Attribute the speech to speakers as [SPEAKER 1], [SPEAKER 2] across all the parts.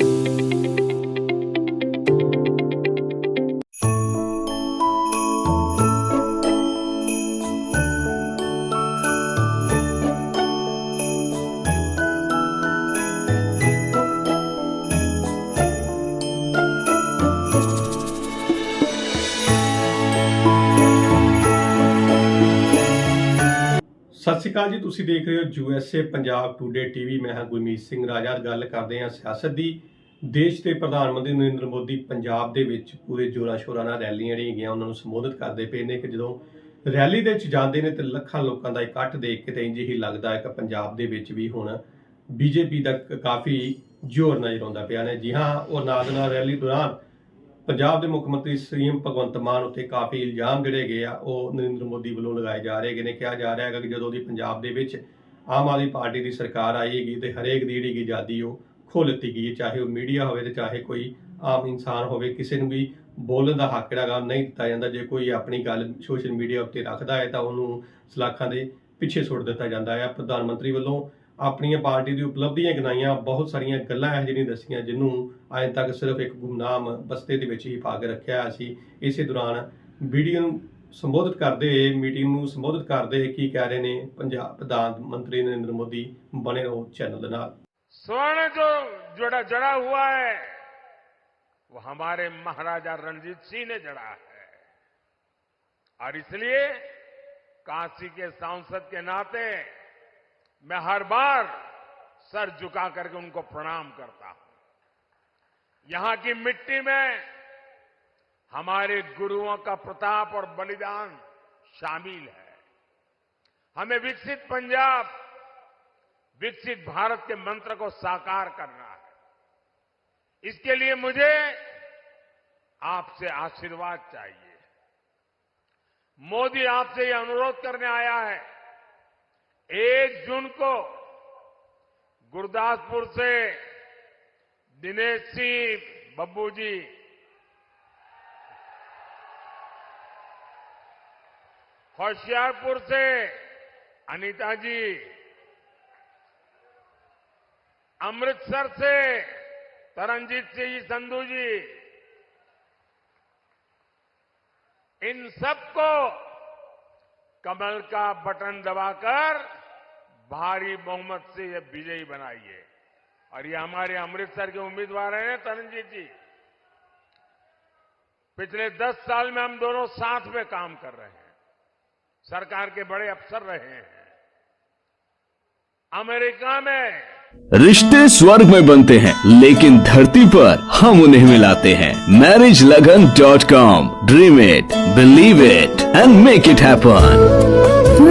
[SPEAKER 1] thank you ਸਤਿ ਸ਼੍ਰੀ ਅਕਾਲ ਜੀ, ਤੁਸੀਂ ਦੇਖ ਰਹੇ ਹੋ U S A Punjab today TV ਮੈਂ ਹਾਂ ਗੁਰਮੀਤ ਸਿੰਘ ਰਾਜਾ। ਗੱਲ ਕਰਦੇ ਹਾਂ ਸਿਆਸਤ ਦੀ। ਦੇਸ਼ ਦੇ ਪ੍ਰਧਾਨ ਮੰਤਰੀ ਨਰਿੰਦਰ ਮੋਦੀ ਪੰਜਾਬ ਦੇ ਵਿੱਚ ਪੂਰੇ ਜੋਰਾਂ ਸ਼ੋਰਾਂ ਨਾਲ ਰੈਲੀਆਂ ਜਿਹੜੀਆਂ ਹੈਗੀਆਂ ਉਹਨਾਂ ਨੂੰ ਸੰਬੋਧਿਤ ਕਰਦੇ ਪਏ ਨੇ ਕਿ ਜਦੋਂ ਰੈਲੀ ਦੇ ਵਿੱਚ ਜਾਂਦੇ ਨੇ ਤੇ ਲੱਖਾਂ ਲੋਕਾਂ ਦਾ ਇਕੱਠ ਦੇਖ ਕੇ ਤਾਂ ਇੰਜ ਹੀ ਲੱਗਦਾ ਹੈ ਕਿ ਪੰਜਾਬ ਦੇ ਵਿੱਚ ਵੀ ਹੁਣ ਬੀਜੇਪੀ ਦਾ ਕ- ਕਾਫੀ ਜ਼ੋਰ ਨਜ਼ਰ ਆਉਂਦਾ ਪਿਆ ਨੇ। ਜੀ ਹਾਂ, ਉਹ ਨਾਲ ਨਾਲ ਰੈਲੀ ਦੌਰਾਨ ਪੰਜਾਬ ਦੇ ਮੁੱਖ ਮੰਤਰੀ ਸੀਐਮ ਭਗਵੰਤ ਮਾਨ ਉੱਤੇ ਕਾਫੀ ਇਲਜ਼ਾਮ ਜਿਹੜੇ ਗਏ ਆ, ਉਹ ਨਰਿੰਦਰ ਮੋਦੀ ਵੱਲੋਂ ਲਗਾਏ ਜਾ ਰਹੇ ਹੈਗੇ ਨੇ। ਕਿਹਾ ਜਾ ਰਿਹਾ ਹੈਗਾ ਕਿ ਜਦੋਂ ਦੀ ਪੰਜਾਬ ਦੇ ਵਿੱਚ ਆਮ ਆਦਮੀ ਪਾਰਟੀ ਦੀ ਸਰਕਾਰ ਆਈ ਹੈਗੀ ਤੇ ਹਰੇਕ ਦੀ ਜਿਹੜੀ ਆਜ਼ਾਦੀ ਉਹ ਖੋਹ ਲਿੱਤੀ ਗਈ ਹੈ, ਚਾਹੇ ਉਹ ਮੀਡੀਆ ਹੋਵੇ ਤੇ ਚਾਹੇ ਕੋਈ ਆਮ ਇਨਸਾਨ ਹੋਵੇ, ਕਿਸੇ ਨੂੰ ਵੀ ਬੋਲਣ ਦਾ ਹੱਕ ਜਿਹੜਾ ਨਹੀਂ ਦਿੱਤਾ ਜਾਂਦਾ। ਜੇ ਕੋਈ ਆਪਣੀ ਗੱਲ ਸੋਸ਼ਲ ਮੀਡੀਆ ਉੱਤੇ ਰੱਖਦਾ ਹੈ ਤਾਂ ਉਹਨੂੰ ਸਲਾਖਾਂ ਦੇ ਪਿੱਛੇ ਸੁੱਟ ਦਿੱਤਾ ਜਾਂਦਾ ਹੈ। ਪ੍ਰਧਾਨ ਮੰਤਰੀ ਵੱਲੋਂ ਆਪਣੀਆਂ ਪਾਰਟੀ ਦੀ ਉਪਲਬਧੀਆਂ ਗਿਣਾਈਆਂ ਬਹੁਤ ਸਾਰੀਆਂ ਗੱਲਾਂ ਇਹ ਜਿਹੜੀਆਂ ਦੱਸੀਆਂ ਜਿਹਨੂੰ ਅਜੇ ਤੱਕ ਸਿਰਫ ਇੱਕ ਗੁਮਨਾਮ ਬਸਤੇ ਦੇ ਵਿੱਚ ਹੀ ਪਾ ਕੇ ਰੱਖਿਆ ਹੋਇਆ ਸੀ ਇਸੇ ਦੌਰਾਨ ਵੀਡੀਓ ਨੂੰ ਸੰਬੋਧਿਤ ਕਰਦੇ ਹੋਏ ਮੀਟਿੰਗ ਨੂੰ ਸੰਬੋਧਿਤ ਕਰਦੇ ਹੋਏ ਕੀ ਕਹਿ ਰਹੇ ਨੇ ਪੰਜਾਬ ਪ੍ਰਧਾਨ ਮੰਤਰੀ ਨਰਿੰਦਰ ਮੋਦੀ ਬਣੇ ਰਹੋ ਚੈਨਲ ਦੇ ਨਾਲ
[SPEAKER 2] स्वर्ण जो जोड़ा जड़ा हुआ है वो हमारे महाराजा रणजीत सिंह ने जड़ा है और इसलिए काशी के सांसद के नाते मैं हर बार सर झुका करके उनको प्रणाम करता हूँ। यहाँ की मिट्टी में हमारे गुरुओं का प्रताप और बलिदान शामिल है। हमें विकसित पंजाब, विकसित भारत के मंत्र को साकार करना है। इसके लिए मुझे आपसे आशीर्वाद चाहिए। मोदी आपसे यह अनुरोध करने आया है एक जून को गुरदासपुर से दिनेश सिंह बब्बू जी। होशियारपुर से अनीता जी। अमृतसर से तरनजीत सिंह संधू जी। इन सबको कमल का बटन दबाकर भारी बहुमत से ये विजयी बनाइए और ये हमारे अमृतसर के उम्मीदवार हैं तरनजीत जी। पिछले दस साल में हम दोनों साथ में काम कर रहे हैं। सरकार के बड़े अफसर रहे हैं। अमेरिका में
[SPEAKER 3] रिश्ते स्वर्ग में बनते हैं, लेकिन धरती पर हम उन्हें मिलाते हैं। Marriage Lagan dot com dream it believe it and make it happen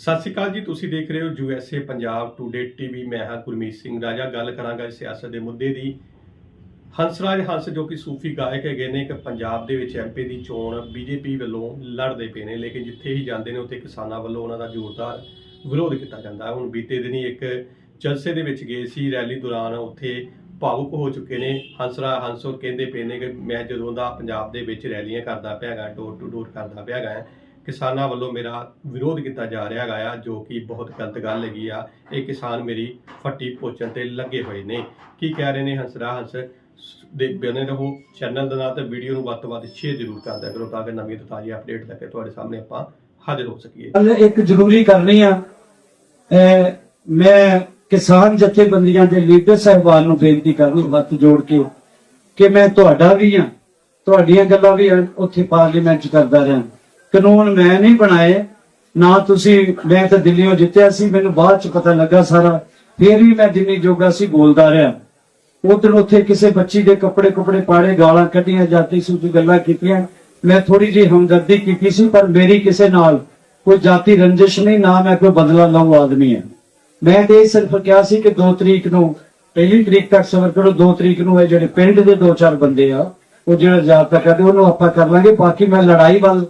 [SPEAKER 1] ਸਤਿ ਸ਼੍ਰੀ ਅਕਾਲ ਜੀ, ਤੁਸੀਂ ਦੇਖ ਰਹੇ ਹੋ U S A Punjab today TV ਮੈਂ ਹਾਂ ਗੁਰਮੀਤ ਸਿੰਘ ਰਾਜਾ। ਗੱਲ ਕਰਾਂਗਾ ਸਿਆਸਤ ਦੇ ਮੁੱਦੇ ਦੀ। ਹੰਸਰਾਜ ਹੰਸ ਜੋ ਕਿ ਸੂਫੀ ਗਾਇਕ ਹੈਗੇ ਨੇ ਕਿ ਪੰਜਾਬ ਦੇ ਵਿੱਚ ਐਮਪੀ ਦੀ ਚੋਣ ਬੀਜੇਪੀ ਵੱਲੋਂ ਲੜਦੇ ਪਏ ਨੇ, ਲੇਕਿਨ ਜਿੱਥੇ ਹੀ ਜਾਂਦੇ ਨੇ, ਉੱਥੇ ਕਿਸਾਨਾਂ ਵੱਲੋਂ ਉਹਨਾਂ ਦਾ ਜ਼ੋਰਦਾਰ ਵਿਰੋਧ ਕੀਤਾ ਜਾਂਦਾ ਹੈ। ਹੁਣ ਬੀਤੇ ਦਿਨੀ ਇੱਕ ਜਲਸੇ ਦੇ ਵਿੱਚ ਗਏ ਸੀ, ਰੈਲੀ ਦੌਰਾਨ ਉੱਥੇ ਭਾਵੁਕ ਹੋ ਚੁੱਕੇ ਨੇ। ਹੰਸਰਾ ਹੰਸੋ ਕਹਿੰਦੇ ਪਏ ਨੇ ਕਿ ਮੈਂ ਜਦੋਂ ਦਾ ਪੰਜਾਬ ਦੇ ਵਿੱਚ ਰੈਲੀਆਂ ਕਰਦਾ ਪਿਆ ਗਾ ਡੋਰ ਟੂ ਡੋਰ ਕਰਦਾ ਪਿਆ ਗਾ ਕਿਸਾਨਾਂ ਵੱਲੋਂ ਮੇਰਾ ਵਿਰੋਧ ਕੀਤਾ ਜਾ ਰਿਹਾ ਹੈਗਾ ਆ, ਜੋ ਕਿ ਬਹੁਤ ਗਲਤ ਗੱਲ ਹੈਗੀ ਆ। ਇਹ ਕਿਸਾਨ ਮੇਰੀ ਫੱਟੀ ਪੋਚਣ ਤੇ ਲੱਗੇ ਹੋਏ ਨੇ। ਕੀ ਕਹਿ ਰਹੇ ਨੇ ਹੰਸਰਾ ਹੰਸ? ਦੇ ਬਣੇ ਰਹੋ ਚੈਨਲ ਦੇ ਨਾਲ ਤੇ ਵੀਡੀਓ ਨੂੰ ਵੱਧ ਤੋਂ ਵੱਧ ਸ਼ੇਅਰ ਜ਼ਰੂਰ ਕਰਦਿਆ ਕਰੋ ਤਾਂ ਕਿ ਨਵੀਂ ਤੇ ਤਾਜ਼ੀ ਅਪਡੇਟ ਲੈ ਕੇ ਤੁਹਾਡੇ ਸਾਹਮਣੇ ਆਪਾਂ ਹਾਜ਼ਰ ਹੋ ਸਕੀਏ।
[SPEAKER 4] ਇੱਕ ਜ਼ਰੂਰੀ ਕਰਨੀ ਆ। ਅਹ ਮੈਂ ਕਿਸਾਨ ਜਥੇਬੰਦੀਆਂ ਦੇ ਲੀਡਰ ਸਾਹਿਬਾਨ ਨੂੰ ਬੇਨਤੀ ਕਰਨੀ ਹੱਥ ਜੋੜ ਕੇ ਕਿ ਮੈਂ ਤੁਹਾਡਾ ਵੀ ਆ, ਤੁਹਾਡੀਆਂ ਗੱਲਾਂ ਵੀ ਉੱਥੇ ਪਾਰਲੀਮੈਂਟ 'ਚ ਕਰਦਾ ਰਿਹਾ। ਕਾਨੂੰਨ ਮੈਂ ਨਹੀਂ ਬਣਾਏ, ਨਾ ਤੁਸੀਂ ਮੈਂ ਤਾਂ ਦਿੱਲੀੋਂ ਜਿੱਤਿਆ ਸੀ, ਮੈਨੂੰ ਬਾਅਦ 'ਚ ਪਤਾ ਲੱਗਾ ਸਾਰਾ। ਫੇਰ ਵੀ ਮੈਂ ਜਿੰਨੀ ਜੋਗਾ ਸੀ, ਬੋਲਦਾ ਰਿਹਾ। ਉਧਰ ਉੱਥੇ ਕਿਸੇ ਬੱਚੀ ਦੇ ਕੱਪੜੇ ਕੁਪੜੇ ਪਾੜੇ, ਗਾਲਾਂ ਕੱਢੀਆਂ ਜਾਤੀ ਸੂਚ ਗੱਲਾਂ ਕੀਤੀਆਂ। ਮੈਂ ਥੋੜੀ ਜਿਹੀ ਹਮਦਰਦੀ ਕੀਤੀ ਸੀ, ਪਰ ਮੇਰੀ ਕਿਸੇ ਨਾਲ ਕੋਈ ਜਾਤੀ ਰੰਜਿਸ਼ ਨਹੀਂ, ਨਾ ਮੈਂ ਕੋਈ ਬਦਲਾ ਲਊ ਆਦਮੀ ਹਾਂ। ਮੈਂ ਤੇ ਇਹ ਸਿਰਫ ਕਿਹਾ ਸੀ ਕਿ 2 ਤਰੀਕ ਨੂੰ, ਪਹਿਲੀ ਤਰੀਕ ਤੱਕ ਸਬਰ ਕਰੋ 2 ਤਰੀਕ ਨੂੰ ਇਹ ਜਿਹੜੇ ਪਿੰਡ ਦੇ ਦੋ ਚਾਰ ਬੰਦੇ ਆ, ਉਹ ਜਿਹੜਾ ਜ਼ਿਆਦਾ ਕਰਦੇ, ਉਹਨੂੰ ਆਪਾਂ ਕਰ ਲਾਂਗੇ, ਬਾਕੀ ਮੈਂ ਲੜਾਈ ਵੱਲ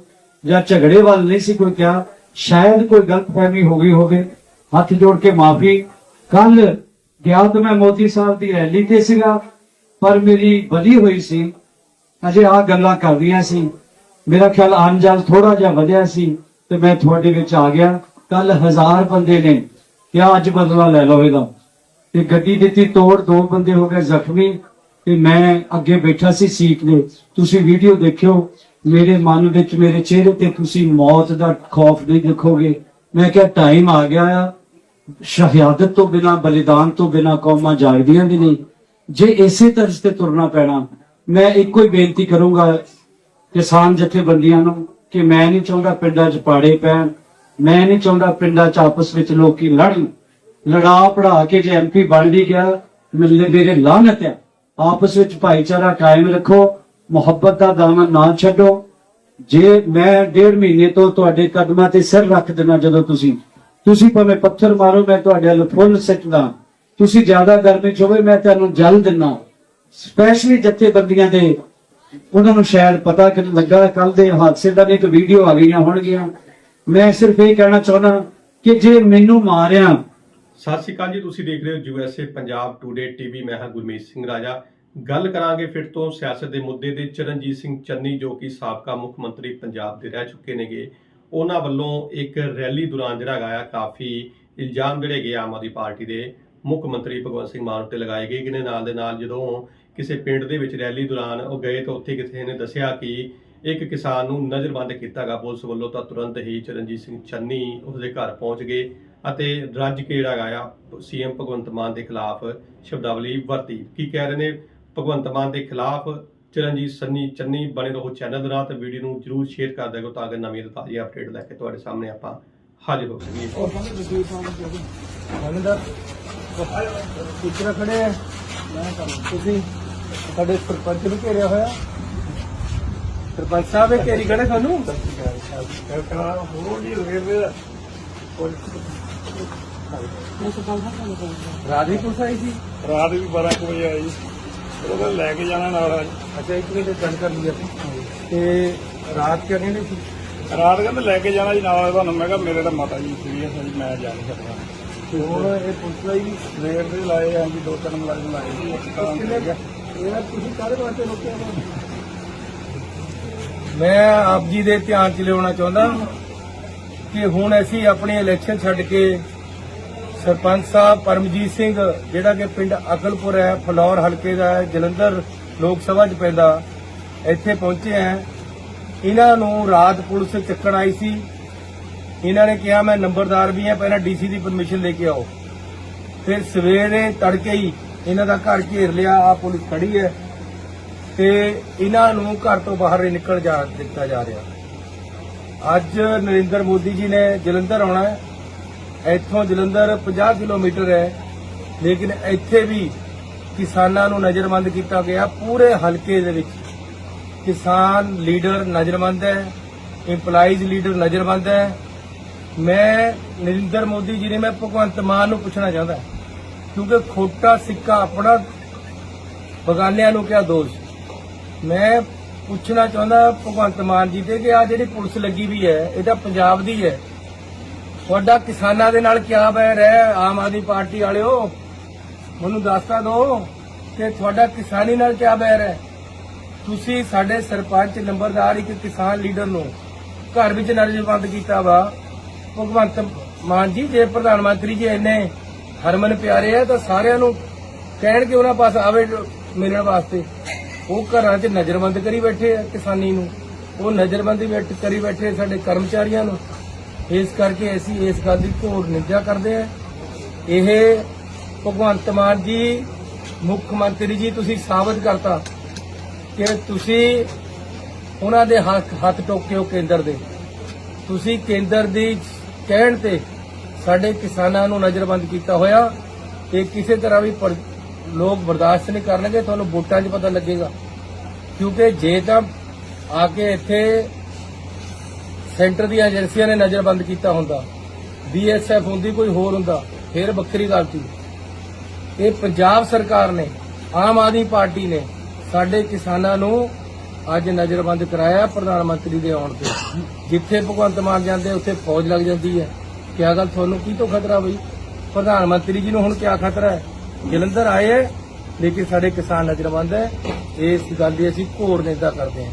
[SPEAKER 4] ਜਾਂ ਝਗੜੇ ਵੱਲ ਨਹੀਂ ਸੀ ਕੋਈ ਕਿਹਾ, ਸ਼ਾਇਦ ਕੋਈ ਗਲਤਫਹਿਮੀ ਹੋ ਗਈ ਹੋਵੇ, ਹੱਥ ਜੋੜ ਕੇ ਮਾਫੀ। ਕੱਲ ਗਿਆ ਤਾਂ ਮੈਂ ਮੋਦੀ ਸਾਹਿਬ ਦੀ ਰੈਲੀ ਤੇ ਸੀਗਾ, ਪਰ ਮੇਰੀ ਬਲੀ ਹੋਈ ਸੀ। ਅਜੇ ਆ ਗੱਲਾਂ ਕਰ ਰਹੀਆਂ ਸੀ। ਮੇਰਾ ਖਿਆਲ ਅੰਜਾਲ ਥੋੜਾ ਜਿਹਾ ਵਧਿਆ ਸੀ ਤੇ ਮੈਂ ਤੁਹਾਡੇ ਵਿੱਚ ਆ ਗਿਆ। ਕੱਲ ਹਜ਼ਾਰ ਬੰਦੇ ਨੇ ਕਿਹਾ, ਅੱਜ ਬਦਲਾ ਲੈ ਲਓ ਇਹਦਾ। ਤੇ ਗੱਡੀ ਦਿੱਤੀ, ਤੋੜ ਦੋ ਬੰਦੇ ਹੋ ਗਏ ਜ਼ਖਮੀ। ਤੇ ਮੈਂ ਅੱਗੇ ਬੈਠਾ ਸੀ ਸੀਟ ਦੇ ਤੁਸੀਂ ਵੀਡੀਓ ਦੇਖਿਓ। ਮੇਰੇ ਮਨ ਵਿੱਚ, ਮੇਰੇ ਚਿਹਰੇ ਤੇ ਤੁਸੀਂ ਮੌਤ ਦਾ ਖੌਫ ਨਹੀਂ ਦੇਖੋਗੇ। ਮੈਂ ਕਿਹਾ ਟਾਈਮ ਆ ਗਿਆ ਆ। ਸ਼ਹਾਦਤ ਤੋਂ ਬਿਨਾ, ਬਲੀਦਾਨ ਤੋਂ ਬਿਨਾ ਕੌਮਾਂ ਜਾਗਦੀਆਂ ਵੀ ਨਹੀਂ। ਜੇ ਇਸੇ ਤਰ੍ਹਾਂ ਤੇ ਤੁਰਨਾ ਪੈਣਾ, ਮੈਂ ਇੱਕੋ ਹੀ ਬੇਨਤੀ ਕਰੂੰਗਾ ਕਿਸਾਨ ਜਥੇਬੰਦੀਆਂ ਨੂੰ ਕਿ ਮੈਂ ਨਹੀਂ ਚਾਹੁੰਦਾ ਪਿੰਡਾਂ 'ਚ ਪਾੜੇ ਪੈਣ, ਮੈਂ ਨਹੀਂ ਚਾਹੁੰਦਾ ਪਿੰਡਾਂ 'ਚ ਆਪਸ ਵਿੱਚ ਲੋਕੀ ਲੜਨ। ਲੜਾ ਪੜਾ ਕੇ ਜੇ ਐਮਪੀ ਬਣ ਵੀ ਗਿਆ ਮਿਲਨੇ ਮੇਰੇ ਲਾਹਨਤ ਹੈ ਆਪਸ ਵਿੱਚ ਭਾਈਚਾਰਾ ਕਾਇਮ ਰੱਖੋ। ਮੁਹੱਬਤ ਦਾ ਦਾਮਨ ਨਾ ਛੱਡੋ। ਜੇ ਮੈਂ ਡੇਢ ਮਹੀਨੇ ਤੋਂ ਤੁਹਾਡੇ ਕਦਮਾਂ ਤੇ ਸਿਰ ਰੱਖ ਦੇਣਾ ਜਦੋਂ ਤੁਸੀਂ ਤੁਸੀਂ ਭਾਵੇਂ ਪੱਥਰ ਮਾਰੋ, ਮੈਂ ਤੁਹਾਡੇ ਵੱਲ ਫੁੱਲ ਸਿੱਟਦਾ। ਤੁਸੀਂ ਜ਼ਿਆਦਾ ਗਰਮੀ ਚ ਹੋਵੇ, ਮੈਂ ਤੁਹਾਨੂੰ ਜਲ ਦਿੰਨਾ ਸਪੈਸ਼ਲੀ ਜਥੇਬੰਦੀਆਂ ਦੇ, ਉਹਨਾਂ ਨੂੰ ਸ਼ਾਇਦ ਪਤਾ ਕਿ ਲੱਗਾ ਕੱਲ ਦੇ ਹਾਦਸੇ ਦਾ ਇੱਕ ਵੀਡੀਓ ਆ ਗਈਆਂ ਹੋਣਗੀਆਂ। ਮੈਂ ਸਿਰਫ ਇਹ ਕਹਿਣਾ ਚਾਹੁੰਦਾ ਕਿ ਜੇ ਮੈਨੂੰ ਮਾਰਿਆ
[SPEAKER 1] ਸਤਿ ਸ਼੍ਰੀ ਅਕਾਲ ਜੀ, ਤੁਸੀਂ ਦੇਖ ਰਹੇ ਹੋ ਯੂਐਸਏ ਪੰਜਾਬ ਟੂਡੇ ਟੀਵੀ ਮੈਂ ਹਾਂ ਗੁਰਮੀਤ ਸਿੰਘ ਰਾਜਾ। ਗੱਲ ਕਰਾਂਗੇ ਫਿਰ ਤੋਂ ਸਿਆਸਤ ਦੇ ਮੁੱਦੇ ਤੇ। ਚਰਨਜੀਤ ਸਿੰਘ ਚੰਨੀ ਜੋ ਕਿ ਸਾਬਕਾ ਮੁੱਖ ਮੰਤਰੀ ਪੰਜਾਬ ਦੇ ਰਹਿ ਚੁੱਕੇ ਨੇਗੇ, ਉਹਨਾਂ ਵੱਲੋਂ ਇੱਕ ਰੈਲੀ ਦੌਰਾਨ ਜਿਹੜਾ ਗਾਇਆ ਕਾਫੀ ਇਲਜ਼ਾਮ ਜਿਹੜੇ ਗਏ ਆਮ ਆਦਮੀ ਪਾਰਟੀ ਦੇ ਮੁੱਖ ਮੰਤਰੀ ਭਗਵੰਤ ਸਿੰਘ ਮਾਨ ਉੱਤੇ ਲਗਾਏ ਗਏ ਕਿ ਨਾਲ ਦੇ ਨਾਲ ਜਦੋਂ ਕਿਸੇ ਪਿੰਡ ਦੇ ਵਿੱਚ ਰੈਲੀ ਦੌਰਾਨ ਉਹ ਗਏ ਤਾਂ ਉੱਥੇ ਕਿਸੇ ਨੇ ਦੱਸਿਆ ਕਿ ਇੱਕ ਕਿਸਾਨ ਨੂੰ ਨਜ਼ਰਬੰਦ ਕੀਤਾ ਕੀਤਾਗਾ ਪੁਲਿਸ ਵੱਲੋਂ ਤਾਂ ਤੁਰੰਤ ਹੀ ਚਰਨਜੀਤ ਸਿੰਘ ਚੰਨੀ ਉਸਦੇ ਘਰ ਪਹੁੰਚ ਗਏ ਅਤੇ ਰੱਜ ਕੇ ਜਿਹੜਾ ਗਾਇਆ ਸੀਐਮ ਭਗਵੰਤ ਮਾਨ ਦੇ ਖਿਲਾਫ ਸ਼ਬਦਾਵਲੀ ਵਰਤੀ। ਕੀ ਕਹਿ ਰਹੇ ਨੇ ਭਗਵੰਤ ਮਾਨ ਦੇ ਖਿਲਾਫ ਚਰਨਜੀਤ ਸੰਨੀ ਚੰਨੀ ਬਣੇ ਰਹੋ ਚੈਨਲ ਦੇ ਨਾਲ ਤੇ ਵੀਡੀਓ ਨੂੰ ਜਰੂਰ ਸ਼ੇਅਰ ਕਰ ਦਿਓ ਤਾਂ ਕਿ ਨਵੀਂ ਤਾਜ਼ੀ ਅਪਡੇਟ ਲੈ ਕੇ ਤੁਹਾਡੇ ਸਾਹਮਣੇ ਆਪਾਂ ਹਾਜ਼ਰ ਹੋ ਸਕੀਏ।
[SPEAKER 5] ਟੀਚਰ ਖੜੇ ਆ। ਤੁਸੀਂ ਸਾਡੇ ਸਰਪੰਚ ਨੂੰ ਘੇਰਿਆ ਹੋਇਆ। ਸਰਪੰਚ ਸਾਹਿਬ ਇਹ ਘੇਰੀ ਖੜੇ ਤੁਹਾਨੂੰ? ਰਾਧੀ ਪੁਲਿਸ ਆਈ ਸੀ।
[SPEAKER 6] ਰਾਤ ਵੀ 12 ਕੁ ਵਜੇ ਆਈ ਉਹਦਾ ਲੈ ਕੇ ਜਾਣਾ ਨਾਲ।
[SPEAKER 5] ਅੱਛਾ ਇੱਕ ਮਿੰਟ ਗੱਲ ਕਰ ਲਿਆ ਤੇ ਰਾਤ ਨਹੀਂ ਸੀ?
[SPEAKER 6] ਰਾਤ ਕਹਿੰਦੇ ਲੈ ਕੇ ਜਾਣਾ ਜੀ ਨਾਲ ਤੁਹਾਨੂੰ। ਮੈਂ ਕਿਹਾ ਮੇਰੇ ਤਾਂ ਮਾਤਾ ਜੀ ਸੀਰੀਅਸ ਹੈ ਜੀ ਮੈਂ ਜਾ ਨਹੀਂ ਸਕਦਾ।
[SPEAKER 5] ਤੇ ਹੁਣ ਇਹ ਪੁਲਿਸ ਆਈ ਵੀ
[SPEAKER 6] ਸਵੇਰ ਦੇ ਲਾਏ ਆਂ ਜੀ ਦੋ ਤਿੰਨ ਮੁਲਾਜ਼ਮ ਲਾਏ ਸੀ। ਇੱਕ ਤਾਂ
[SPEAKER 5] ਇਹ ਤੁਸੀਂ ਕਾਹਦੇ ਵਾਸਤੇ ਰੋਕਿਆ ਮੈਂ ਆਪ ਜੀ ਦੇ ਧਿਆਨ 'ਚ ਲਿਆਉਣਾ ਚਾਹੁੰਦਾ ਕਿ ਹੁਣ ਅਸੀਂ ਆਪਣੀ ਇਲੈਕਸ਼ਨ ਛੱਡ ਕੇ ਸਰਪੰਚ ਸਾਹਿਬ, ਪਰਮਜੀਤ ਸਿੰਘ, ਜਿਹੜਾ ਕਿ ਪਿੰਡ ਅਕਲਪੁਰ ਹੈ, ਫਲੌਰ ਹਲਕੇ ਦਾ ਹੈ, ਜਲੰਧਰ ਲੋਕ ਸਭਾ 'ਚ ਪੈਂਦਾ। ਇੱਥੇ ਪਹੁੰਚੇ ਆ ਇਹਨਾਂ ਨੂੰ ਰਾਤ ਪੁਲਿਸ ਚੱਕਣ ਆਈ ਸੀ। ਇਹਨਾਂ ਨੇ ਕਿਹਾ, ਮੈਂ ਨੰਬਰਦਾਰ ਵੀ ਹਾਂ, ਪਹਿਲਾਂ ਡੀਸੀ ਦੀ ਪਰਮਿਸ਼ਨ ਲੈ ਕੇ ਆਓ। ਫਿਰ ਸਵੇਰੇ ਤੜਕੇ ਹੀ ਇਹਨਾਂ ਦਾ ਘਰ ਘੇਰ ਲਿਆ ਆ ਪੁਲਿਸ ਖੜੀ ਹੈ। ਤੇ ਇਹਨਾਂ ਨੂੰ ਘਰ ਤੋਂ ਬਾਹਰ ਨਹੀਂ ਨਿਕਲ ਜਾ, ਦਿੱਤਾ ਜਾ ਰਿਹਾ। ਅੱਜ ਨਰਿੰਦਰ ਮੋਦੀ ਜੀ ਨੇ ਜਲੰਧਰ ਆਉਣਾ ਹੈ। ਇੱਥੋਂ ਜਲੰਧਰ 50 ਕਿਲੋਮੀਟਰ ਹੈ, ਲੇਕਿਨ ਇੱਥੇ ਵੀ ਕਿਸਾਨਾਂ ਨੂੰ ਨਜ਼ਰਬੰਦ ਕੀਤਾ ਗਿਆ ਪੂਰੇ ਹਲਕੇ ਦੇ ਵਿੱਚ। ਕਿਸਾਨ ਲੀਡਰ ਨਜ਼ਰਬੰਦ ਹੈ, EMPLOYEES ਲੀਡਰ ਨਜ਼ਰਬੰਦ ਹੈ। ਮੈਂ ਨਰਿੰਦਰ ਮੋਦੀ ਜੀ ਨੇ, ਮੈਂ ਭਗਵੰਤ ਮਾਨ ਨੂੰ ਪੁੱਛਣਾ ਚਾਹੁੰਦਾ ਕਿਉਂਕਿ ਖੋਟਾ ਸਿੱਕਾ ਆਪਣਾ ਬਗਾਨਿਆਂ ਨੂੰ ਕਿਹਾ ਦੋਸ਼। ਮੈਂ ਪੁੱਛਣਾ ਚਾਹੁੰਦਾ ਭਗਵੰਤ ਮਾਨ ਜੀ ਤੇ ਕਿ ਆ ਜਿਹੜੀ ਪੁਲਿਸ ਲੱਗੀ ਵੀ ਹੈ, ਇਹ ਤਾਂ ਪੰਜਾਬ ਦੀ ਹੈ। ਤੁਹਾਡਾ ਕਿਸਾਨਾਂ ਦੇ ਨਾਲ ਕਿਆ ਬੈਰ ਹੈ ਆਮ ਆਦਮੀ ਪਾਰਟੀ ਵਾਲਿਓ? ਮੈਨੂੰ ਦੱਸਤਾ ਦਿਓ ਕਿ ਤੁਹਾਡਾ ਕਿਸਾਨੀ ਨਾਲ ਕਿਆ ਬੈਰ ਹੈ ਤੁਸੀਂ ਸਾਡੇ ਸਰਪੰਚ ਨੰਬਰਦਾਰ ਇੱਕ ਕਿਸਾਨ ਲੀਡਰ ਨੂੰ ਘਰ ਵਿੱਚ ਨਜ਼ਰਬੰਦ ਕੀਤਾ ਵਾ। ਭਗਵੰਤ ਮਾਨ ਜੀ, ਜੇ ਪ੍ਰਧਾਨ ਮੰਤਰੀ ਜੀ ਇੰਨੇ ਹਰਮਨ ਪਿਆਰੇ ਆ, ਤਾਂ ਸਾਰਿਆਂ ਨੂੰ ਕਹਿਣ ਕਿ ਉਹਨਾਂ ਪਾਸ ਆਵੇ ਮਿਲਣ ਵਾਸਤੇ। ਉਹ ਘਰਾਂ 'ਚ ਨਜ਼ਰਬੰਦ ਕਰੀ ਬੈਠੇ ਆ ਕਿਸਾਨੀ ਨੂੰ। ਉਹ ਨਜ਼ਰਬੰਦੀ ਬੈਠ ਕਰੀ ਬੈਠੇ ਸਾਡੇ ਕਰਮਚਾਰੀਆਂ ਨੂੰ। ਇਸ ਕਰਕੇ ਅਸੀਂ ਇਸ ਗੱਲ ਦੀ ਘੋਰ ਨਿੰਦਾ ਕਰਦੇ ਆ ਇਹ ਭਗਵੰਤ ਮਾਨ ਜੀ, ਮੁੱਖ ਮੰਤਰੀ ਜੀ, ਤੁਸੀਂ ਸਾਬਤ ਕਰਤਾ ਕਿ ਤੁਸੀਂ ਉਹਨਾਂ ਦੇ ਹੱਥ ਹੱਥ ਟੋਕੇ ਕੇਂਦਰ ਦੇ। ਤੁਸੀਂ ਕੇਂਦਰ ਦੀ ਕਹਿਣ ਤੇ ਸਾਡੇ ਕਿਸਾਨਾਂ ਨੂੰ ਨਜ਼ਰਬੰਦ ਕੀਤਾ ਹੋਇਆ। ਤੇ ਕਿਸੇ ਤਰ੍ਹਾਂ ਵੀ ਲੋਕ ਬਰਦਾਸ਼ਤ ਨਹੀਂ ਕਰਨਗੇ, ਤੁਹਾਨੂੰ ਵੋਟਾਂ 'ਚ ਪਤਾ ਲੱਗੇਗਾ। ਕਿਉਂਕਿ ਜੇ ਤਾਂ ਆ ਕੇ ਇੱਥੇ ਸੈਂਟਰ ਦੀਆਂ ਏਜੰਸੀਆਂ ਨੇ ਨਜ਼ਰਬੰਦ ਕੀਤਾ ਹੁੰਦਾ। ਬੀਐਸਐਫ ਹੁੰਦੀ ਕੋਈ ਹੋਰ ਹੁੰਦਾ, ਫਿਰ ਵੱਖਰੀ ਗੱਲ ਸੀ। ਇਹ ਪੰਜਾਬ ਸਰਕਾਰ ਨੇ, ਆਮ ਆਦਮੀ ਪਾਰਟੀ ਨੇ ਸਾਡੇ ਕਿਸਾਨਾਂ ਨੂੰ ਅੱਜ ਨਜ਼ਰਬੰਦ ਕਰਾਇਆ ਪ੍ਰਧਾਨ ਮੰਤਰੀ ਦੇ ਆਉਣ ਤੇ। ਜਿੱਥੇ ਭਗਵੰਤ ਮਾਨ ਜਾਂਦੇ, ਉੱਥੇ ਫੌਜ ਲੱਗ ਜਾਂਦੀ ਹੈ। ਕਿਆ ਗੱਲ ਤੁਹਾਨੂੰ ਕੀ ਤੋਂ ਖਤਰਾ ਬਈ? ਪ੍ਰਧਾਨ ਮੰਤਰੀ ਜੀ ਨੂੰ ਹੁਣ ਕਿਆ ਖਤਰਾ ਹੈ? ਜਲੰਧਰ ਆਏ ਲੇਕਿਨ ਸਾਡੇ ਕਿਸਾਨ ਨਜ਼ਰਬੰਦ ਹੈ। ਇਸ ਗੱਲ ਦੀ ਅਸੀਂ ਘੋਰ ਨਿੰਦਾ ਕਰਦੇ ਹਾਂ।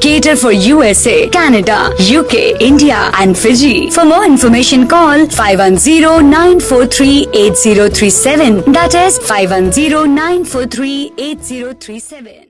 [SPEAKER 7] Cater for USA, Canada, UK, India and Fiji. For more information call 510-943-8037. That is 510-943-8037.